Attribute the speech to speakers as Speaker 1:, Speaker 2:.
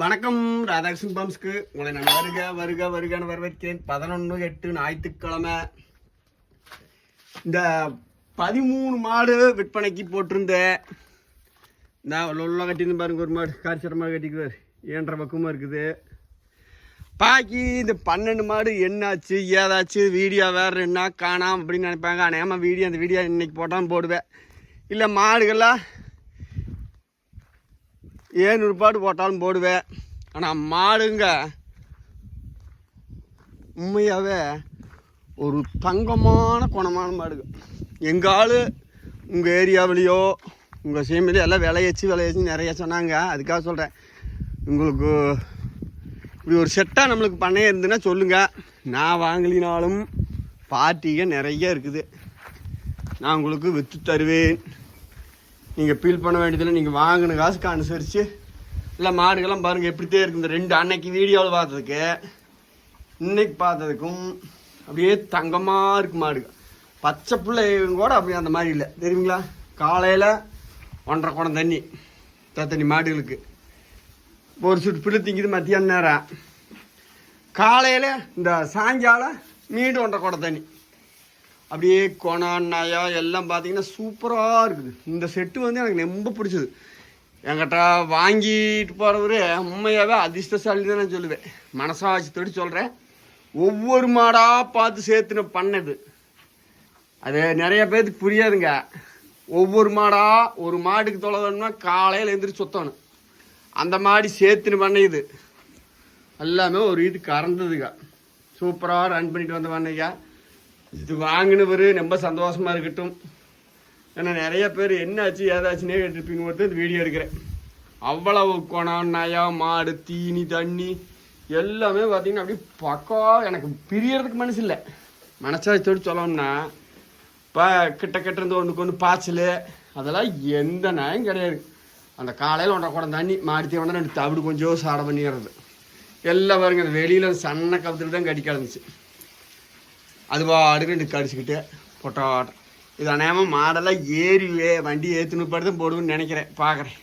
Speaker 1: வணக்கம் ராதாகிருஷ்ணன் பாம்ஸ்க்கு. உங்களை நான் வருக வருக வருகன்னு வரவேற்கிறேன். பதினொன்று எட்டு ஞாயிற்றுக்கிழமை. இந்த பதிமூணு மாடு விற்பனைக்கு போட்டிருந்தேன். இந்த உள்ள கட்டிருந்து பாருங்க ஒரு மாடு. காய்ச்சற மாடு கட்டிக்குவார். ஏன்ற பக்கமாக இருக்குது. பாக்கி இந்த பன்னெண்டு மாடு என்னாச்சு ஏதாச்சு வீடியோ வேறு என்ன காணாம் அப்படின்னு நினைப்பாங்க. அநேகமாக வீடியோ அந்த வீடியோ இன்றைக்கி போட்டாலும் போடுவேன். இல்லை மாடுகள்லாம் ஏழ்நூறு பாடு போட்டாலும் போடுவேன். ஆனால் மாடுங்க உண்மையாகவே ஒரு தங்கமான குணமான மாடுங்க. எங்கள் ஆள் உங்கள் ஏரியாவிலையோ உங்கள் சீமையிலையோ எல்லாம் விளையச்சு விளையச்சு நிறைய சொன்னாங்க. அதுக்காக சொல்கிறேன் உங்களுக்கு இப்படி ஒரு செட்டாக நம்மளுக்கு பண்ணையே இருந்துன்னா சொல்லுங்கள் நான் வாங்கலினாலும் பார்ட்டிகள் நிறைய இருக்குது. நான் உங்களுக்கு விற்று தருவேன். நீங்கள் ஃபீல் பண்ண வேண்டியதில்லை நீங்கள் வாங்கின காசுக்கு அனுசரித்து இல்லை மாடுகள்லாம் பாருங்கள் எப்படித்தே இருக்குது இந்த ரெண்டு அன்னைக்கு வீடியோவில் பார்த்ததுக்கு இன்னைக்கு பார்த்ததுக்கும் அப்படியே தங்கமாக இருக்கு மாடு பச்சை பிள்ளைங்க கூட அப்படி அந்த மாதிரி இல்லை. தெரியுங்களா? காலையில் ஒன்றரை குடம் தண்ணி தண்ணி மாடுகளுக்கு. ஒரு சுட்டு பிள்ளை திங்குது மத்தியான நேரம். காலையில் இந்த சாயங்காலம் மீண்டும் ஒன்றரை குடம் தண்ணி. அப்படியே கொணம் நயம் எல்லாம் பார்த்தீங்கன்னா சூப்பராக இருக்குது. இந்த செட்டு வந்து எனக்கு ரொம்ப பிடிச்சது. என்கிட்ட வாங்கிட்டு போகிறவரு உண்மையாகவே அதிர்ஷ்டசாலி தான் நான் சொல்லுவேன். மனசாட்சித்தோடு சொல்கிறேன் ஒவ்வொரு மாடாக பார்த்து சேர்த்துன பண்ணது. அது நிறைய பேருக்கு புரியாதுங்க. ஒவ்வொரு மாடாக ஒரு மாட்டுக்கு தொலைதோம்னா காலையில் எழுந்திரிச்சு சுத்தணும். அந்த மாடி சேர்த்துன்னு பண்ணையுது எல்லாமே ஒரு இது கறந்ததுங்க. சூப்பராக ரன் பண்ணிட்டு வந்த பண்ணைங்க இது வாங்கினவர் ரொம்ப சந்தோஷமா இருக்கட்டும். ஏன்னா நிறைய பேர் என்னாச்சு ஏதாச்சுன்னே கேட்டிருப்பீங்க. ஒருத்தர் இந்த வீடியோ எடுக்கிறேன். அவ்வளவு குணம் நயம் மாடு தீனி தண்ணி எல்லாமே பார்த்தீங்கன்னா அப்படியே பக்கம் எனக்கு பிரியறதுக்கு மனசு இல்லை. மனசாட்சியோடு சொல்லணும்னா இப்போ கிட்ட கிட்ட இருந்து ஒன்றுக்கு ஒன்று பாய்ச்சல் அதெல்லாம் எந்த நியாயம் கிடையாது. அந்த காலையில் ஒன்றை குடம் தண்ணி மாடி தீவனம் ரெண்டு தவிடு கொஞ்சம் சாடை பண்ணிடுறது. எல்லாம் பாருங்க அந்த வெளியில் சன்ன கவுத்துல தான் கடிக்க ஆரம்பிச்சு. அது பாடுக்கு ரெண்டு பொட்டாட்டம். இது அநேகமாக மாடெல்லாம் ஏறி வண்டி ஏற்றுன்னு படுத்து போடுவேன்னு நினைக்கிறேன். பார்க்குறேன்